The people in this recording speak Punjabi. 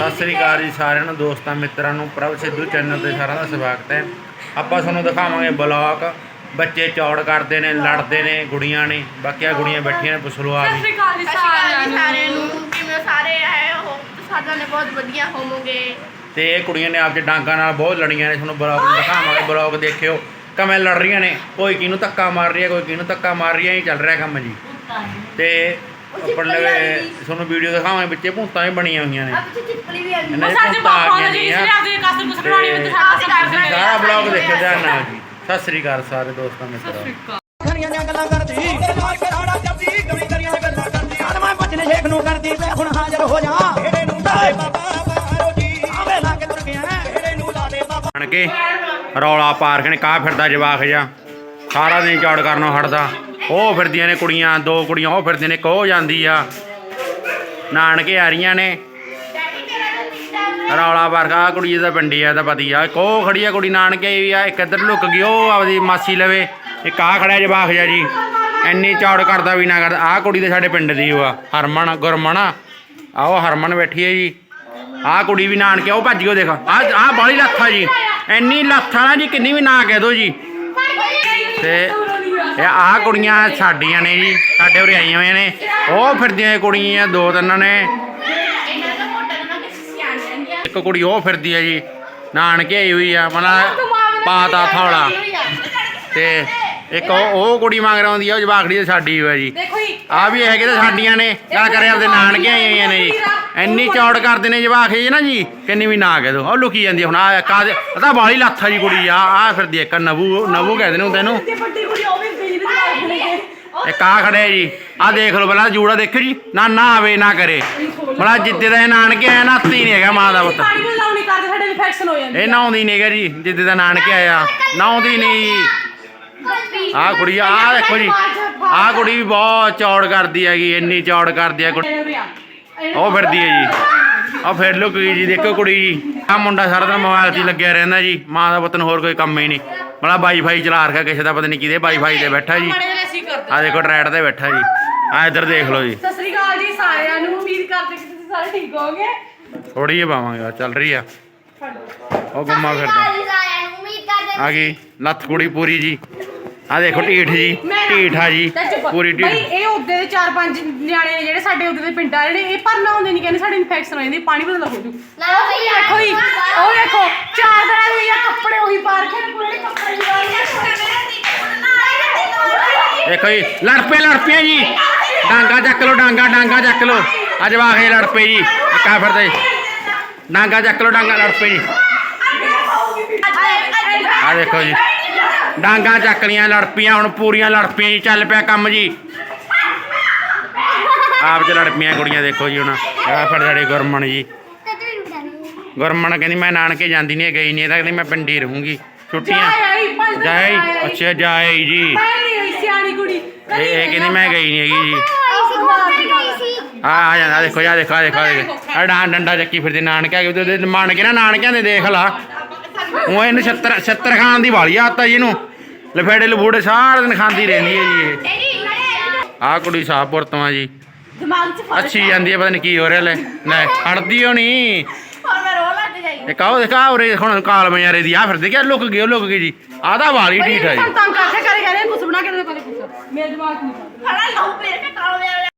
ਸਤਿ ਸ੍ਰੀ ਅਕਾਲ ਜੀ ਸਾਰਿਆਂ ਨੂੰ ਦੋਸਤਾਂ ਮਿੱਤਰਾਂ ਨੂੰ ਪ੍ਰਭ ਸਿੱਧੂ ਚੈਨਲ ਤੇ ਸਾਰਿਆਂ ਦਾ ਸਵਾਗਤ ਹੈ। ਆਪਾਂ ਤੁਹਾਨੂੰ ਦਿਖਾਵਾਂਗੇ ਬਲੌਗ ਬੱਚੇ ਚੌੜ ਕਰਦੇ ਨੇ ਲੜਦੇ ਨੇ ਗੁੜੀਆਂ ਨੇ ਬਾਕੀਆਂ ਗੁੜੀਆਂ ਬੈਠੀਆਂ ਨੇ ਆ ਸਤਿ ਵੀ ਸ਼੍ਰੀ ਅਕਾਲ ਜੀ ਸਤਿ ਸ਼੍ਰੀ ਅਕਾਲ ਸਾਰਿਆਂ ਜੀ ਨੂੰ ਸਾਰਿਆਂ ਨੂੰ ਕਿਵੇਂ ਸਾਰੇ ਆਏ ਹੋ? ਸਾਰਿਆਂ ਨੇ ਬਹੁਤ ਵਧੀਆ ਹੋਵੋਗੇ। ਤੇ ਇਹ ਕੁੜੀਆਂ ਨੇ ਆਪ ਚ ਡਾਂਗਾ ਨਾਲ ਬਹੁਤ ਲੜੀਆਂ ਨੇ ਤੁਹਾਨੂੰ ਬਲੌਗ ਦਿਖਾਵਾਂਗੇ। ਬਲੌਗ ਦੇਖਿਓ ਕਿਵੇਂ ਲੜ ਰਹੀਆਂ ਨੇ। ਕੋਈ ਕਿਹਨੂੰ ਧੱਕਾ ਮਾਰ ਰਹੀ ਹੈ ਕੋਈ ਕਿਹਨੂੰ ਧੱਕਾ ਮਾਰ ਰਹੀ ਹੈ ਇਹ ਚੱਲ ਰਿਹਾ ਕੰਮ ਜੀ। ਤੇ ਉੱਪਰ ਲਵੇ ਤੁਹਾਨੂੰ ਵੀਡੀਓ ਦਿਖਾਵਾਂਗੇ ਵਿੱਚੇ ਭੂਤਾਂ ਵੀ ਬਣੀਆਂ ਹੋਈਆਂ ਨੇ। ਵੀ ਸਾਡੇ ਆ ਗਈਆਂ ਨੇ ਜੀ ਨੇ ਜਿਹੜੇ ਆਪਦੇ ਕਸਰ ਕੁਸਰ ਕਢਾਉਣੀ ਹੁੰਦੀ ਸਾਡੇ ਸਾਰਾ ਕਰਦੇ ਸਾਰਾ ਬਲੌਗ ਦੇਖਿਓ ਧਿਆਨ ਨਾਲ ਜੀ। ਸਤਿ ਸ੍ਰੀ ਅਕਾਲ ਸਾਰੇ ਦੋਸਤਾਂ ਮਿੱਤਰਾਂ। ਨੂੰ ਖਣੀਆਂ ਦੀਆਂ ਗੱਲਾਂ ਕਰਦੀ ਤੇ ਨਾਲ ਕਰਾੜਾ ਜੱਦੀ ਗਲੀ ਕਰੀਆਂ ਗੱਲਾਂ ਕਰਦੀ। ਹਰ ਮੈਂ ਬਚਨੇ ਸ਼ੇਖ ਨੂੰ ਕਰਦੀ ਤੇ ਹੁਣ ਹਾਜ਼ਰ ਹੋ ਜਾ। ਢੇੜੇ ਨੂੰ ਲਾ ਬਾਬਾ ਮਾਰੋ ਜੀ ਆਵੇ ਲਾ ਕੇ ਤੁਰ ਗਿਆ ਢੇੜੇ ਨੂੰ ਬਾਬਾ। ਕੇ ਰੌਲਾ ਪਾਰ ਕੇ ਕਾ ਫਿਰਦਾ ਜਵਾਖ ਜਾ ਸਾਰਾ ਦਿਨ ਚੌੜ ਕਰਨੋਂ ਹਟਦਾ। ਉਹ ਫਿਰਦੀਆਂ ਨੇ ਕੁੜੀਆਂ ਦੋ ਕੁੜੀਆਂ ਉਹ ਫਿਰਦੀਆਂ ਨੇ ਕੋ ਜਾਂਦੀ ਆ। ਨਾਨਕੇ ਆ ਰਹੀਆਂ ਨੇ। ਰੌਲਾ ਵਰਗਾ ਕੁੜੀ ਦਾ ਪਿੰਡੀ ਆ ਤਾਂ ਪਤੀ ਆ ਕੋ ਖੜੀ ਆ ਕੁੜੀ ਨਾਨਕੇ ਵੀ ਆ ਇੱਕ ਇੱਧਰ ਲੁੱਕ ਗਈ, ਉਹ ਆਪਦੀ ਮਾਸੀ ਲਵੇ। ਇੱਕ ਆ ਖੜਿਆ ਜਵਾਖ ਜਾ ਜੀ। ਇੰਨੀ ਚੌੜ ਕਰਦਾ ਵੀ ਨਾ ਕਰਦਾ। ਆ ਕੁੜੀ ਤੇ ਸਾਡੇ ਪਿੰਡ ਦੀ ਉਹ ਆ ਹਰਮਨ, ਗੁਰਮਨ। ਆ ਉਹ ਹਰਮਨ ਬੈਠੀ ਹੈ ਜੀ। ਆ ਕੁੜੀ ਵੀ ਨਾਨਕੇ, ਉਹ ਭੱਜ ਗਿਓ ਦੇਖ। ਆ ਆ ਬਾਲੀ ਲੱਥਾ ਜੀ। ਇੰਨੀ ਲੱਥਾ ਨਾ ਜੀ, ਕਿੰਨੀ ਵੀ ਨਾ ਕਹਿ ਦੋ ਜੀ। ਤੇ ਇਹ ਆ ਕੁੜੀਆਂ ਸਾਡੀਆਂ ਨੇ ਜੀ, ਸਾਡੇ ਉਰੇ ਆਈਆਂ ਹੋਈਆਂ ਨੇ। ਉਹ ਫਿਰਦੀਆਂ ਕੁੜੀਆਂ, ਦੋ ਤਿੰਨ ਨੇ। ਇੱਕ ਕੁੜੀ ਉਹ ਫਿਰਦੀ ਹੈ ਜੀ ਨਾਨਕੇ ਆਈ ਹੋਈ ਆ ਮਤਲਬ ਪਾਤਾ ਥੌਲਾ। ਤੇ ਇੱਕ ਉਹ ਕੁੜੀ ਮੰਗ ਰਹੀ ਆ ਉਹ ਜਵਾਖੜੀ ਤੇ ਸਾਡੀ ਹੋਇਆ ਜੀ। ਆ ਵੀ ਹੈਗੇ ਤਾਂ ਸਾਡੀਆਂ ਨੇ ਕਿਆ ਕਰੇ ਆਪਦੇ ਨਾਨਕੇ ਆਈਆਂ ਨੇ ਜੀ। ਇੰਨੀ ਚੌੜ ਕਰਦੇ ਨੇ ਜਵਾਖ ਜੀ ਨਾ ਜੀ ਕਿੰਨੀ ਵੀ ਨਾ ਕਹਿ ਦੋ। ਉਹ ਲੁਕੀ ਜਾਂਦੀ ਆ ਹੁਣ ਆ ਕਾਦੇ ਪਤਾ ਬਾਲੀ ਲੱਥਾ ਜੀ ਕੁੜੀ ਆ ਆ ਫਿਰਦੀ ਇੱਕ ਨਵੂ ਨਵੂ ਕਹਿੰਦੇ ਨੇ ਹੁੰਦੇ ਨੂੰ ਤੇ ਵੱਡੀ ਕੁੜੀ ਉਹ ਵੀ ਬਿਜਲੀ ਦੇ ਨਾਲ ਖੜੇ ਇੱਕ ਆ ਖੜਿਆ ਜੀ ਆ ਦੇਖ ਲਓ ਪਹਿਲਾਂ ਜੂੜਾ ਦੇਖੋ ਜੀ ਨਾ ਨਾ ਆਵੇ ਨਾ ਕਰੇ। ਬੜਾ ਜਿੱਦੇ ਦਾ ਇਹ ਨਾਨਕੇ ਆਇਆ ਨਾ ਹੱਥੀ ਨਹੀਂ ਹੈਗਾ ਮਾਂ ਦਾ ਪੁੱਤ। ਇਹ ਨਾਉਂਦੀ ਨਹੀਂ ਹੈਗਾ ਜੀ ਜਿੱਦੇ ਦਾ ਨਾਨਕੇ ਆਇਆ ਨਾਉਂਦੀ ਨਹੀਂ ਆ ਕੁੜੀ ਆ ਦੇਖੋ ਜੀ ਆ ਕੁੜੀ ਵੀ ਬਹੁਤ ਚੌੜ ਕਰਦੀ ਹੈਗੀ ਇੰਨੀ ਚੌੜ ਕਰਦੀ ਹੈ ਕੁੜੀ। ਉਹ ਫਿਰਦੀ ਹੈ ਜੀ। ਆ ਫਿਰ ਲੁਕ ਗਈ ਜੀ ਦੇਖੋ ਕੁੜੀ ਜੀ। ਆ ਮੁੰਡਾ ਸਾਰਾ ਦਿਨ ਮੋਬਾਈਲ 'ਤੇ ਹੀ ਲੱਗਿਆ ਰਹਿੰਦਾ ਜੀ। ਮਾਂ ਦਾ ਪੁੱਤ ਨੂੰ ਹੋਰ ਕੋਈ ਕੰਮ ਹੀ ਨਹੀਂ। ਬੜਾ ਵਾਈਫਾਈ ਚਲਾ ਰੱਖਿਆ ਕਿਸੇ ਦਾ ਪਤਾ ਨਹੀਂ ਕਿਹਦੇ ਵਾਈਫਾਈ ਤੇ ਬੈਠਾ ਜੀ। ਆ ਦੇਖੋ ਟਰੈਟ ਤੇ ਬੈਠਾ ਜੀ। ਆ ਇੱਧਰ ਦੇਖ ਲਓ ਜੀ। ਸਤਿ ਸ਼੍ਰੀ ਅਕਾਲ ਜੀ ਸਾਰਿਆਂ ਨੂੰ। ਉਮੀਦ ਕਰਦੇ ਕਿ ਤੁਸੀਂ ਸਾਰੇ ਠੀਕ ਹੋਵੋਗੇ। ਥੋੜੀ ਜਿਹੀ ਪਾਵਾਂਗੇ ਚੱਲ ਰਹੀ ਆ। ਉਹ ਗੁੰਮਾ ਫਿਰਦਾ। ਜੀ ਸਾਰਿਆਂ ਨੂੰ। ਉਮੀਦ ਕਰਦੇ ਆ ਗਈ। ਲੱਤ ਕੁੜੀ ਪੂਰੀ ਜੀ। ਆ ਦੇਖੋ ਢੀਠ ਜੀ ਢੀਠ ਆ ਜੀ ਤੇ ਚੁੱਪ। ਪੂਰੀ ਬਈ ਢੀਠ ਇਹ ਉਹਦੇ ਦੇ ਚਾਰ ਪੰਜ ਨਿਆਣੇ ਨੇ ਜਿਹੜੇ ਸਾਡੇ ਉਹਦੇ ਦੇ ਪਿੰਡਾਂ ਜਿਹੜੇ ਇਹ ਭਰਨਾ ਹੁੰਦੇ ਨਹੀਂ ਕਹਿੰਦੇ ਸਾਡੇ ਇਨਫੈਕਸ਼ਨ ਹੋ ਜਾਂਦੀ ਪਾਣੀ ਬਦਲ ਹੋ ਜੂ। ਲਓ ਵੀ ਦੇਖੋ ਜੀ ਉਹ ਦੇਖੋ ਚਾਰ ਦਿਨਾਂ ਦੇ ਇਹ ਕੱਪੜੇ ਉਹੀ ਪਾਰ ਕੇ ਪੂਰੇ ਕੱਪੜੇ ਜਵਾਈ ਦੇਖੋ ਜੀ ਲੜ ਪਏ ਲੜ ਪਏ ਜੀ। ਡਾਂਗਾ ਚੱਕ ਲੋ ਡਾਂਗਾ ਡਾਂਗਾ ਚੱਕ ਲੋ ਅੱਜ ਵਾਖੇ ਲੜ ਪਏ ਜੀ ਕਾ ਫਿਰਦਾ ਜੀ। ਡਾਂਗਾ ਚੱਕ ਲੋ ਡਾਂਗਾ ਲੜ ਪਏ ਜੀ। ਆ ਦੇਖੋ ਜੀ। ਡਾਂਗਾ ਚੱਕ ਲੀਆਂ ਲੜ ਪਈਆਂ ਹੁਣ ਪੂਰੀਆਂ ਲੜ ਪਈਆਂ ਜੀ ਚੱਲ ਪਿਆ ਕੰਮ ਜੀ। ਆਪ ਚ ਲੜ ਪਈਆਂ ਕੁੜੀਆਂ ਦੇਖੋ ਜੀ ਹੁਣ। ਆ ਫਿਰ ਸਾਡੇ ਗੁਰਮਨ ਜੀ। ਗੁਰਮਨ ਕਹਿੰਦੀ ਮੈਂ ਨਾਨਕੇ ਜਾਂਦੀ ਨਹੀਂ ਗਈ ਨਹੀਂ ਇਹ ਤਾਂ ਕਹਿੰਦੀ ਮੈਂ ਪਿੰਡੀ ਰਹੂੰਗੀ। ਛੁੱਟੀਆਂ। ਜਾਏ ਅੱਛਾ ਜਾਏ ਜੀ। ਪਹਿਲੀ ਹੋਈ ਸਿਆਣੀ ਕੁੜੀ। ਇਹ ਕਹਿੰਦੀ ਮੈਂ ਗਈ ਨਹੀਂ ਹੈਗੀ ਜੀ। ਆ ਆ ਜਾਂਦਾ ਦੇਖੋ ਜਾ ਦੇਖੋ ਆ ਦੇਖੋ ਆ ਦੇਖੋ। ਆ ਡਾਂ ਡੰਡਾ ਚੱਕੀ ਫਿਰਦੇ ਨਾਨਕਿਆ ਕਿ ਉਹਦੇ ਮੰਨ ਕੇ ਨਾ ਨਾਨਕਿਆਂ ਦੇ ਦੇਖ ਲਾ। ਉਹ ਇਹਨੂੰ 76 76 ਖਾਣ ਦੀ ਵਾਲੀ ਆਦਤ ਆ ਜੀ ਇਹਨੂੰ। ਲਫੇੜੇ ਲਫੂੜੇ ਸਾਰਾ ਦਿਨ ਖਾਂਦੀ ਰਹਿੰਦੀ ਹੈ ਜੀ ਇਹ। ਆ ਕੁੜੀ ਸਾਹਪੁਰ ਤੋਂ ਆ ਜੀ। ਦਿਮਾਗ 'ਚ ਫ਼ਰਕ ਅੱਛੀ ਜਾਂਦੀ ਹੈ ਪਤਾ ਨਹੀਂ ਕੀ ਹੋ ਰਿਹਾ ਲੈ। ਲੈ ਖੜਦੀ ਹੋ ਨਹੀਂ ਹੁਣ ਮੈਂ ਰੋਣ ਲੱਗ ਜਾਈ ਇਹ ਕਾਹ ਦੇਖਾ ਉਰੇ ਹੁਣ ਕਾਲ ਮਯਾਰੇ ਦੀ ਆ ਫਿਰਦੇ ਕਿ ਲੁਕ ਗਏ ਉਹ ਲੁਕ ਗਏ ਜੀ। ਆਦਾ ਵਾਲੀ ਢੀਠ ਆ ਜੀ। ਤੰਗ ਕਰਦੇ ਕਰੇ ਕਹਿੰਦੇ ਕੁਛ ਬਣਾ ਕੇ ਦੇ ਕਦੇ ਕੁਛ। ਮੇਰੇ ਦਿਮਾਗ 'ਚ ਨਹੀਂ ਖੜਾ ਲਹੂ ਪੇਰ ਕੇ ਕਾਲ ਮੇਰੇ